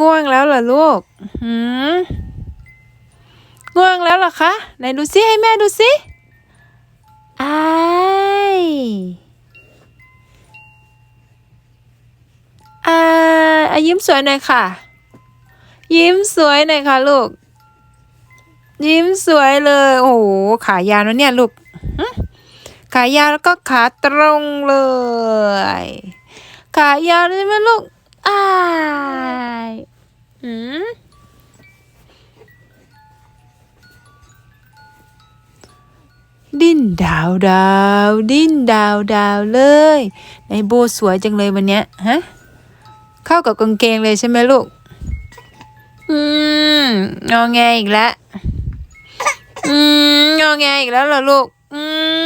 ง่วงแล้วเหรอลูกหืมง่วงแล้วเหรอคะ ไหนดูซิให้แม่ดูซิอายอายอะยิ้มสวยหน่อยค่ะ ยิ้มสวยหน่อยค่ะลูก ยิ้มสวยเลย โอ้โห ขายาวนะเนี่ยลูกหึขายาวแล้วก็ขาตรงเลย ขายาวเลยไหมลูกอ้า ดิ้นดาวดาวดิ้นดาวดาวเลย ในโบสวยจังเลยวันเนี้ยฮะเข้ากับกางเกงเลยใช่ไหมลูก อืมงอแงอีกแล้วอืมงอแงอีกแล้วเหรอลูก อืม